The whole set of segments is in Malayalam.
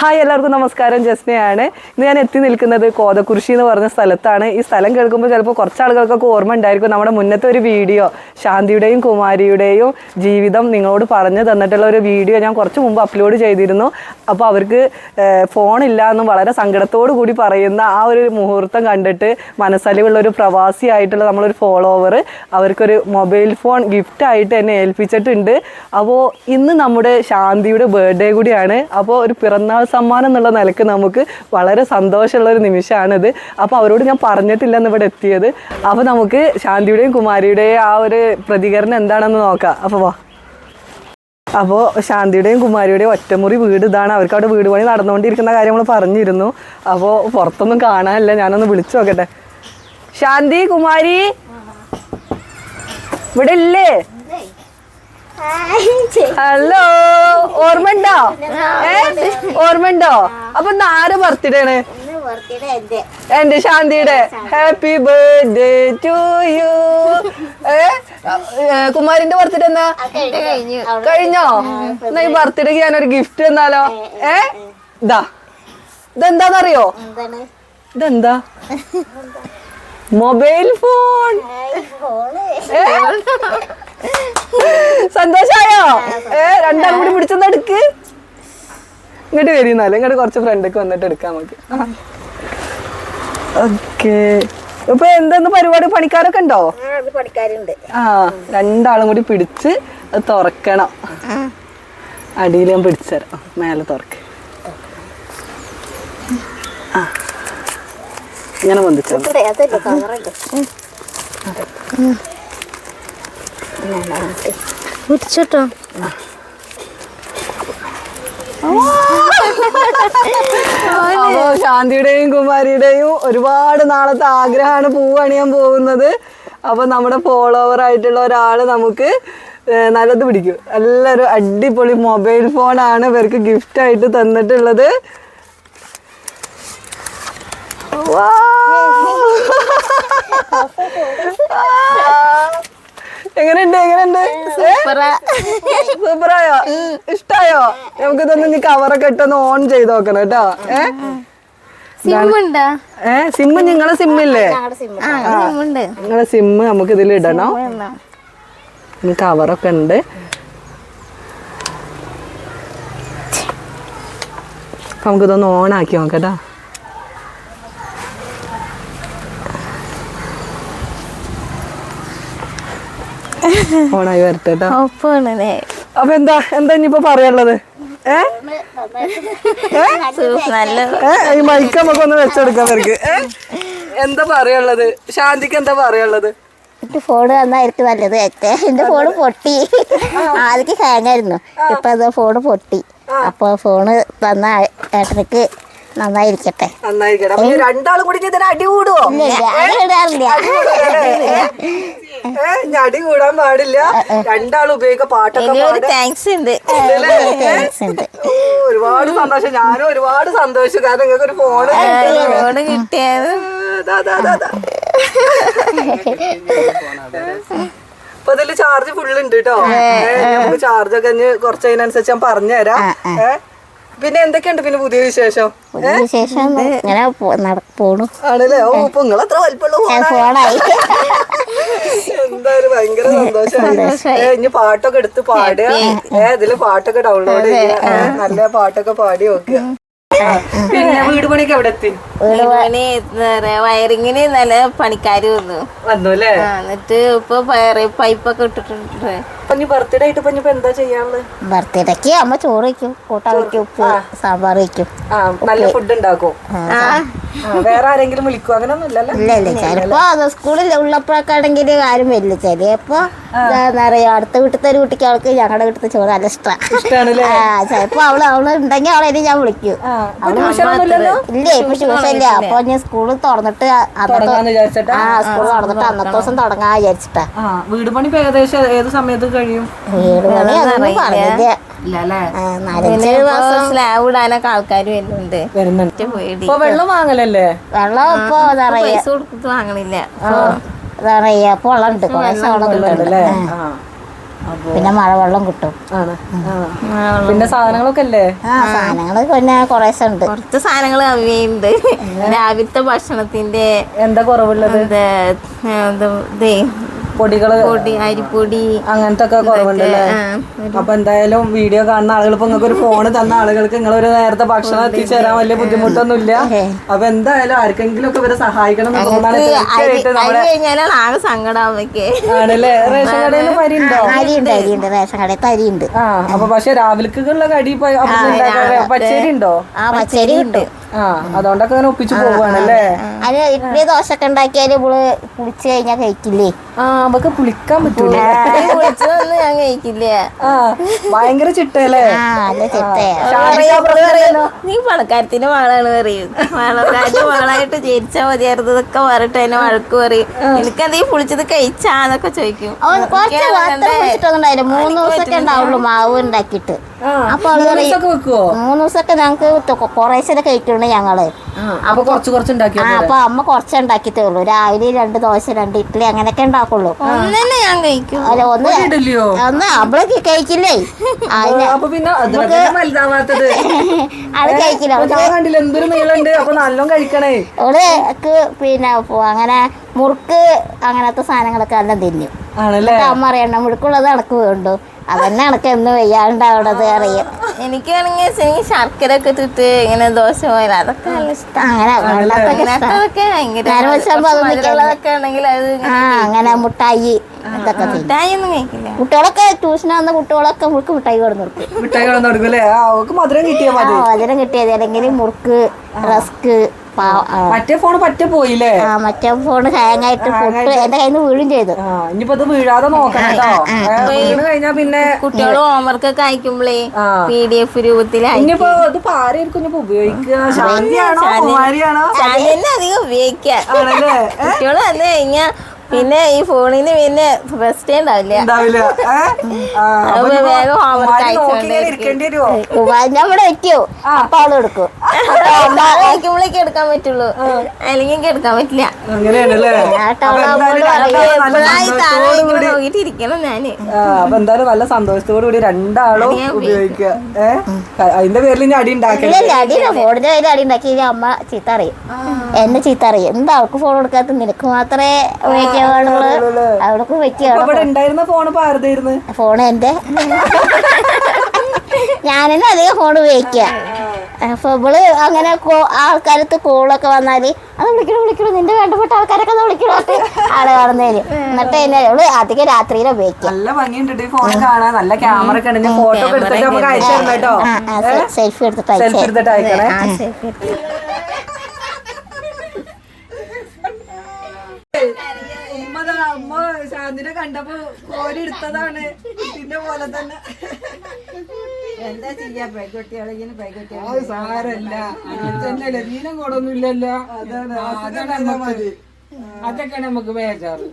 ഹായ് എല്ലാവർക്കും നമസ്കാരം. ജസ്നയാണ്. ഇന്ന് ഞാൻ എത്തി നിൽക്കുന്നത് കോതക്കുരിശി എന്ന് പറഞ്ഞ സ്ഥലത്താണ്. ഈ സ്ഥലം കേൾക്കുമ്പോൾ ചിലപ്പോൾ കുറച്ച് ആളുകൾക്കൊക്കെ ഓർമ്മ ഉണ്ടായിരിക്കും നമ്മുടെ മുന്നത്തെ ഒരു വീഡിയോ. ശാന്തിയുടെയും കുമാരിയുടെയും ജീവിതം നിങ്ങളോട് പറഞ്ഞു തന്നിട്ടുള്ള ഒരു വീഡിയോ ഞാൻ കുറച്ച് മുമ്പ് അപ്ലോഡ് ചെയ്തിരുന്നു. അപ്പോൾ അവർക്ക് ഫോണില്ല എന്നും വളരെ സങ്കടത്തോടു കൂടി പറയുന്ന ആ ഒരു മുഹൂർത്തം കണ്ടിട്ട് മനസ്സലിവുള്ള ഒരു പ്രവാസി പ്രവാസിയായിട്ടുള്ള നമ്മളൊരു ഫോളോവർ അവർക്കൊരു മൊബൈൽ ഫോൺ ഗിഫ്റ്റ് ആയിട്ട് എന്നെ ഏൽപ്പിച്ചിട്ടുണ്ട്. അപ്പോൾ ഇന്ന് നമ്മുടെ ശാന്തിയുടെ ബർത്ത്ഡേ കൂടിയാണ്. അപ്പോൾ ഒരു പിറന്നാൾ സമ്മാനം എന്നുള്ള നിലയ്ക്ക് നമുക്ക് വളരെ സന്തോഷമുള്ള ഒരു നിമിഷമാണിത്. അപ്പോൾ അവരോട് ഞാൻ പറഞ്ഞിട്ടില്ല എന്ന് ഇവിടെ എത്തിയത്. അപ്പോൾ നമുക്ക് ശാന്തിയുടെയും കുമാരിയുടെയും ആ ഒരു പ്രതികരണം എന്താണെന്ന് നോക്കാം. അപ്പോൾ വാ. അപ്പോൾ ശാന്തിയുടെയും കുമാരിയുടെയും ഒറ്റമുറി വീട് ഇതാണ്. അവർക്ക് അവിടെ വീട് പണി നടന്നുകൊണ്ടിരിക്കുന്ന കാര്യം നമ്മൾ പറഞ്ഞിരുന്നു. അപ്പോൾ പുറത്തൊന്നും കാണാനില്ല. ഞാനൊന്ന് വിളിച്ചു നോക്കട്ടെ. ശാന്തി കുമാരി? ഇവിടെ ഇല്ലേ? ഹലോ ഓർമ്മണ്ടോ ഏ? ഓർമ്മണ്ടോ അപ്പൊ ഇന്ന് ആരെ ബർത്ത്ഡേ ആണ്? എന്റെ ശാന്തിയുടെ. ഹാപ്പി ബർത്ത്ഡേ ടു യു ഏ? കുമാരിന്റെ ബർത്ത്ഡേ എന്നാ? കഴിഞ്ഞോ. എന്നാ ഈ ബർത്ത്ഡേക്ക് ഒരു ഗിഫ്റ്റ് തന്നാലോ? ഏ ഇതാ. ഇതെന്താന്നറിയോ? ഇതെന്താ? Mobile phone? സന്തോഷായോ? ഏ രണ്ടാളും കൂടി പിടിച്ചെന്ന് എടുക്ക്. ഇങ്ങോട്ട് വരുന്നാലും ഇങ്ങോട്ട് കുറച്ച് ഫ്രണ്ടൊക്കെ വന്നിട്ട് എടുക്കാം നമുക്ക്. ഓക്കെ. ഇപ്പൊ എന്തെന്ന് പരിപാടി? പണിക്കാരൊക്കെ ഉണ്ടോ? ആ രണ്ടാളും കൂടി പിടിച്ച് അത് തുറക്കണം. അടിയിൽ ഞാൻ പിടിച്ചുതരാം മേലെ തുറക്ക്. ആ. ഇങ്ങനെ പൊന്തിച്ചോ? അതല്ല കവറുണ്ട് പിടിച്ചോട്ടോ അപ്പോ ശാന്തിയുടെയും കുമാരിയുടെയും ഒരുപാട് നാളത്തെ ആഗ്രഹമാണ് പൂവണിയാൻ പോകുന്നത്. അപ്പൊ നമ്മുടെ ഫോളോവർ ആയിട്ടുള്ള ഒരാൾ നമുക്ക് നല്ലത് പിടിക്കും. നല്ലൊരു അടിപൊളി മൊബൈൽ ഫോണാണ് ഇവർക്ക് ഗിഫ്റ്റ് ആയിട്ട് തന്നിട്ടുള്ളത്. എങ്ങനെയുണ്ട് എങ്ങനെയുണ്ട്? സൂപ്പറായോ? ഇഷ്ടായോ? നമുക്ക് ഇതൊന്ന് കവറൊക്കെ ഇട്ടൊന്ന് ഓൺ ചെയ്ത് നോക്കണം കേട്ടോ. ഏ? ഏ? സിമ്മ് നിങ്ങളെ സിമ്മില്ലേ നിങ്ങളെ സിമ്മ് നമുക്ക് ഇതിൽ ഇടണം. കവറൊക്കെ ഉണ്ട്. നമുക്കിതൊന്ന് ഓൺ ആക്കി നോക്കട്ടോ ഓണായി വരട്ടെ കേട്ടോ അപ്പൊ എന്താ എന്താ ഇനിയിപ്പോ പറയാനുള്ളത്? ഏ? നല്ല ഈ മൈക്ക് നമുക്ക് ഒന്ന് വെച്ചെടുക്കാം അവർക്ക് എന്താ പറയാനുള്ളത്? ശാന്തിക്ക് എന്താ പറയാനുള്ളത്? എന്റെ ഫോണ് തന്നായിരിക്കും നല്ലത്. ഏറ്റേ എന്റെ ഫോണ് പൊട്ടി. ആദ്യം ഹാങ്ങായിരുന്നു ഇപ്പൊ അത് ഫോണ് പൊട്ടി. അപ്പൊ ഫോണ് തന്ന ഏട്ടനക്ക് നന്നായിരിക്കട്ടെ. നന്നായിരിക്കട്ടെ. അപ്പൊ രണ്ടാളും കൂടി ഇതിന് അടി കൂടുവോ? അടി കൂടാൻ പാടില്ല. രണ്ടാളും ഉപയോഗിക്ക പാട്ടൊക്കെ താങ്ക്സ് ഉണ്ട്. ഒരുപാട് സന്തോഷം. ഞാനും ഒരുപാട് സന്തോഷം കാരണം നിങ്ങൾക്ക് ഒരു ഫോണ് ഫോണ് കിട്ടിയത് അപ്പൊ അതിൽ ചാർജ് ഫുള്ള് ഉണ്ട് കേട്ടോ നമുക്ക് ചാർജ് ഒക്കെ ഇനി കുറച്ച് അതിനനുസരിച്ച് ഞാൻ പറഞ്ഞുതരാം. ഏ? പിന്നെ എന്തൊക്കെയുണ്ട് പിന്നെ പുതിയ വിശേഷം? പുതിയ വിശേഷം ഇങ്ങനെ പോണു. ആണല്ലേ? ഓ ഇപ്പൊ നിങ്ങൾ എത്ര വലിപ്പമുള്ള ഞാൻ ഫോണാ? ഫോണായി. എന്തായാലും ഭയങ്കര സന്തോഷമായി ഇനി പാട്ടൊക്കെ എടുത്ത് പാടുക. ഏ ഇതിൽ പാട്ടൊക്കെ ഡൗൺലോഡ് ചെയ്യുക. നല്ല പാട്ടൊക്കെ പാടി നോക്കുക പിന്നെ വീട് പണിക്ക് എവിടെ എത്തി? വീടിന് വയറിങ്ങിന് നല്ല പണിക്കാര് വന്നു. വന്നു അല്ലേ എന്നിട്ട് ഇപ്പൊ വയറ് പൈപ്പൊക്കെ ഇട്ടിട്ടുണ്ട്. ബർത്ത്ഡേ ആയിട്ട് ഇപ്പൊ എന്താ ചെയ്യാനുള്ളത്? ബർത്ത്ഡേക്ക് അമ്മ ചോറ് വയ്ക്കും. കൂട്ടാൻ വയ്ക്കും ഉപ്പ് സാമ്പാർ വയ്ക്കും. ആ നല്ല ഫുഡ് ഉണ്ടാക്കും. വേറെ ആരെങ്കിലും വിളിക്കും? ഇല്ല ഇല്ല. ചിലപ്പോ അത് സ്കൂളിൽ ഉള്ളപ്പോഴൊക്കെ ആണെങ്കിൽ ആരും വരില്ല. ചിലപ്പോ എന്താ പറയാ അടുത്ത വീട്ടിലത്തെ ഒരു കുട്ടിക്ക് അവൾക്ക് ഞങ്ങളുടെ വീട്ടിലത്തെ ചോറ് നല്ല ഇഷ്ടമാണ് ചിലപ്പോ അവൾ അവൾ ഉണ്ടെങ്കിൽ അവളെ ഞാൻ വിളിക്കും. ഇല്ലേ ഇപ്പൊ ട്യൂഷനില്ല. അപ്പൊ ഞാൻ സ്കൂളിൽ തുറന്നിട്ട് ആ സ്കൂൾ തുറന്നിട്ട് അന്നത്തെ ദിവസം തുടങ്ങാൻ വിചാരിച്ചിട്ടാ. വീട് പണി ഏകദേശം ഏത് സമയത്ത് കഴിയും? വീട് പണി അതൊന്നും പറഞ്ഞില്ല. ഇടാനൊക്കെ ആൾക്കാർ വരുന്നുണ്ട്. വരുന്നുണ്ട്. ഇപ്പൊ വെള്ളം വാങ്ങലല്ലേ? വെള്ളം ഇപ്പൊ പൈസ കൊടുത്തിട്ട് വാങ്ങണില്ല. അല്ലേ ആ. പിന്നെ മഴവെള്ളം കിട്ടും. ആ. പിന്നെ സാധനങ്ങളൊക്കെ അല്ലേ ആ സാധനങ്ങൾ പിന്നെ കുറേശ്ശെ ഉണ്ട്. കുറച്ച് സാധനങ്ങൾ അവയുണ്ട്. രാവിലത്തെ ഭക്ഷണത്തിന്റെ എന്താ കുറവുള്ളത്? പൊടികൾ പൊടി അരിപ്പൊടി അങ്ങനത്തെ ഒക്കെ കുറവുണ്ടല്ലേ? അപ്പൊ എന്തായാലും വീഡിയോ കാണുന്ന ആളുകൾ ഇപ്പൊ നിങ്ങൾക്ക് ഒരു ഫോൺ തന്ന ആളുകൾക്ക് നിങ്ങൾ ഒരു നേരത്തെ ഭക്ഷണം എത്തിച്ചേരാൻ വലിയ ബുദ്ധിമുട്ടൊന്നുമില്ല. അപ്പൊ എന്തായാലും ആർക്കെങ്കിലും ഒക്കെ ഇവരെ സഹായിക്കണം എന്ന് തോന്നാണ് അരി തീർച്ചയായിട്ടും നമ്മുടെ ആകെ സങ്കടം ആണല്ലേ? റേഷൻ കടയിൽ നിന്ന് പരി ഉണ്ടോ? അരിയുണ്ട് അരിയുണ്ട് റേഷൻ കടയിൽ അരിയുണ്ട് ആ അപ്പൊ പക്ഷെ രാവിലേക്കുള്ള കടി പച്ചരി ഉണ്ടോ? ആ പച്ചരി കിട്ടും. ആ അതുകൊണ്ടൊക്കെ അങ്ങനെ ഒപ്പിച്ചു പോവാണല്ലേ അത് ഇഡ്ഡലി ദോശ ഒക്കെ ഉണ്ടാക്കിയാൽ ഇവൾ പുളിച്ചു കഴിഞ്ഞാൽ കഴിക്കില്ലേ? ആ അവക്ക് പുളിക്കാൻ പറ്റൂല. വിളിച്ചതൊന്നും ഞാൻ കഴിക്കില്ല. ആ. ഭയങ്കര ചിട്ടയല്ലേ? ആ നല്ല ചിട്ടയാ. നീ പണക്കാരത്തിന്റെ വാളാണ് പറയും. പണക്കാരന്റെ വാളായിട്ട് ജനിച്ചാ മതിയായിരുന്നു ഇതൊക്കെ പറഞ്ഞിട്ട് എന്നെ വഴക്ക് പറയും. എനിക്കതീ പുളിച്ചത് കഴിച്ചാന്നൊക്കെ ചോദിക്കും. അവൻ കുറച്ച് മാത്രം കുടിച്ചിട്ടൊന്നും മൂന്ന് ദിവസമൊക്കെ ഉണ്ടാവുള്ളൂ മാവ് ഉണ്ടാക്കിയിട്ട്. അപ്പൊ അവൾ പറയും മൂന്ന് ദിവസമൊക്കെ ഞങ്ങൾക്ക് കുറേശ്ശെ കഴിക്കുന്നുണ്ട് ഞങ്ങൾ. അപ്പൊ കുറച്ച് കുറച്ച് ഉണ്ടാക്കിയാ ആ അപ്പൊ അമ്മ കുറച്ചേ ഉണ്ടാക്കി ഉള്ളൂ രാവിലെ രണ്ട് ദോശ രണ്ട് ഇഡ്ഡലി അങ്ങനെയൊക്കെ ഉണ്ടാക്കുള്ളൂ. ഞാൻ കഴിക്കും. അല്ല ഒന്ന് ഒന്ന് അവളൊക്കെ കഴിക്കില്ലേ? അത് കഴിക്കില്ല. പിന്നെ അങ്ങനെ മുറുക്ക് അങ്ങനത്തെ സാധനങ്ങളൊക്കെ എല്ലാം തിന്നും. ആണല്ലേ? മുഴുക്കുള്ളത് അമ്മ അറിയണ്ട. മുറുക്കുള്ളത് അണക്ക് വേണ്ടു. അതന്നെ അണക്ക് എന്ന് വയ്യാണ്ടാവണത് അറിയാം. എനിക്കാണെങ്കിൽ എനിക്ക് ശർക്കര ഒക്കെ ഇട്ടിട്ട് ഇങ്ങനെ ദോശ പോലെ അതൊക്കെ നല്ല ഇഷ്ടം. അങ്ങനെ. അതൊക്കെ ഭയങ്കര അത് ആ അങ്ങനെ മുട്ടായി ഇതൊക്കെ തിന്നും. മിഠായി ഒന്നും കഴിക്കില്ല. കുട്ടികളൊക്കെ ട്യൂഷൻ വന്ന കുട്ടികളൊക്കെ മുറുക്ക് മുട്ടായി കൊടുന്നു കൊടുക്കും. മിഠായി അവക്ക് മധുരം കിട്ടിയാ ആ മതി അതിനും കിട്ടിയത് അല്ലെങ്കിൽ മുറുക്ക് റസ്ക്. മറ്റേ ഫോൺ പറ്റ പോയില്ലേ? ആ മറ്റേ ഫോൺ ഹാങ് ആയിട്ട് പൊട്ട് എന്റെ കയ്യിൽ നിന്ന് വീഴും ചെയ്തു. ഇനിയിപ്പോ അത് വീഴാതെ നോക്കണം കേട്ടോ. വീണ് കഴിഞ്ഞാ പിന്നെ കുട്ടികൾ ഹോംവർക്ക് ഒക്കെ അയക്കുമ്പോഴേ. പി ഡി എഫ് രൂപത്തിലായി ഇനിയിപ്പോ ഇത് ഉപയോഗിക്കുക. ശാന്തിയാണോ അധികം കുട്ടികൾ വന്നു കഴിഞ്ഞാ പിന്നെ ഈ ഫോണിന് പിന്നെ റെസ്റ്റേ ഉണ്ടാവില്ല. വേഗം ഇവിടെ വെക്കോ. അപ്പൊ അവൾ എടുക്കും. എടുക്കാൻ പറ്റുള്ളൂ. അല്ലെങ്കിൽ എനിക്ക് എടുക്കാൻ പറ്റില്ല. അങ്ങനെയാണല്ലേ? ഞാട്ട് അപ്പൊ എന്തായാലും നല്ല സന്തോഷത്തോടു കൂടി നോക്കിട്ട് ഞാൻ? അപ്പൊ എന്തായാലും നല്ല സന്തോഷത്തോടു കൂടി രണ്ടാളും ഉപയോഗിക്കുക. ഏഹ് അതിന്റെ പേരിൽ ഞാൻ അടി ഉണ്ടാക്കരുത്. അടി ഫോണിന്റെ അടി ഉണ്ടാക്കി അമ്മ ചീത്ത അറിയും എന്നെ ചീത്ത അറിയും എന്താ അവൾക്ക് ഫോൺ കൊടുക്കാത്ത നിനക്ക് മാത്രമേ ഉപയോഗിക്കാവുള്ളൂ അവൾക്ക് ഫോൺ എന്റെ. ഞാനെന്നെ അധികം ഫോൺ ഉപയോഗിക്കുക. അപ്പൊ ഇവൾ അങ്ങനെ ആൾക്കാരത്ത് കോളൊക്കെ വന്നാൽ അത് വിളിക്കണം വിളിക്കണം നിന്റെ വേണ്ടപ്പെട്ട ആൾക്കാരൊക്കെ ഒന്ന് വിളിക്കണം ആളെ കാണുന്നതിന് എന്നിട്ട് എന്നെ അവൾ അധികം രാത്രിയിലെ ഉപയോഗിക്കും. നല്ല ഭംഗിയുണ്ട് ഈ ഫോൺ കാണാൻ. നല്ല ക്യാമറ ഒക്കെ ഫോട്ടോ എടുത്തിട്ട് നമുക്ക് അയച്ചു തരണം കേട്ടോ. സെൽഫി എടുത്തിട്ട് സെൽഫി എടുത്തിട്ട് അയക്കണേ. അമ്മ ശാന്തിനെ കണ്ടപ്പോ കോരി എടുത്തതാണ്. പിന്നെ പോലെ തന്നെ. എന്താ ചെയ്യാ? പെൺകുട്ടികളെങ്കിലും പെൺകുട്ടികളെ അത് സാരല്ല അങ്ങനെ തന്നെയല്ലേ ദീനം കൂടൊന്നുമില്ലല്ലോ അതാണ്. അതൊക്കെ നമുക്ക് അതൊക്കെ നമുക്ക് ബേജാറ്.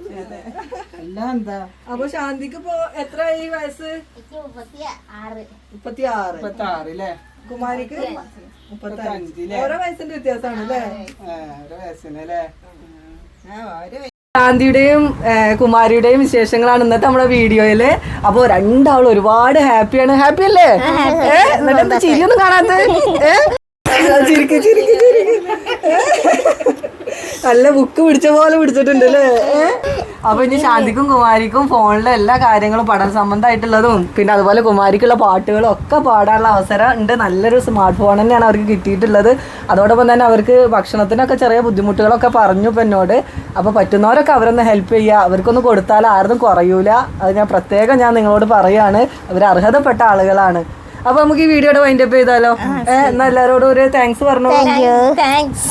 അല്ല എന്താ? അപ്പൊ ശാന്തിക്ക് ഇപ്പൊ ഈ വയസ്സ്? മുപ്പത്തി ആറ് മുപ്പത്തി ആറ് അല്ലേ കുമാരിക്ക് മുപ്പത്തി അഞ്ചില്ലേ ഓരോ വയസ്സിന്റെ വ്യത്യാസമാണ് അല്ലേ? ഓരോ വയസ്സിന് അല്ലേ? ആ ശാന്തിയുടെയും കുമാരിയുടെയും വിശേഷങ്ങളാണ് ഇന്നത്തെ നമ്മുടെ വീഡിയോയിൽ. അപ്പൊ രണ്ടാളും ഒരുപാട് ഹാപ്പിയാണ്. ഹാപ്പി അല്ലേ? ഏഹ് എന്നിട്ട് എന്താ ചിരിയൊന്നും കാണാത്ത ചിരിക്ക് ചിരിക്ക് ചിരിക്ക്? നല്ല ബുക്ക് പിടിച്ച പോലെ പിടിച്ചിട്ടുണ്ട് അല്ലേ? അപ്പൊ ഇനി ശാന്തിക്കും കുമാരിക്കും ഫോണിലെ എല്ലാ കാര്യങ്ങളും പഠന സംബന്ധമായിട്ടുള്ളതും പിന്നെ അതുപോലെ കുമാരിക്കുള്ള പാട്ടുകളും ഒക്കെ പാടാനുള്ള അവസരം ഉണ്ട്. നല്ലൊരു സ്മാർട്ട് ഫോൺ തന്നെയാണ് അവർക്ക് കിട്ടിയിട്ടുള്ളത്. അതോടൊപ്പം തന്നെ അവർക്ക് ഭക്ഷണത്തിനൊക്കെ ചെറിയ ബുദ്ധിമുട്ടുകളൊക്കെ പറഞ്ഞു ഇപ്പം എന്നോട്. അപ്പോൾ പറ്റുന്നവരൊക്കെ അവരൊന്ന് ഹെൽപ്പ് ചെയ്യുക. അവർക്കൊന്ന് കൊടുത്താൽ ആരും കുറയൂല. അത് ഞാൻ പ്രത്യേകം ഞാൻ നിങ്ങളോട് പറയാണ്. അവർ അർഹതപ്പെട്ട ആളുകളാണ്. അപ്പൊ നമുക്ക് ഈ വീഡിയോയുടെ വൈൻഡപ്പ് ചെയ്താലോ? ഏഹ് എന്നാ എല്ലാരോടും ഒരു താങ്ക്സ് പറഞ്ഞു താങ്ക്സ്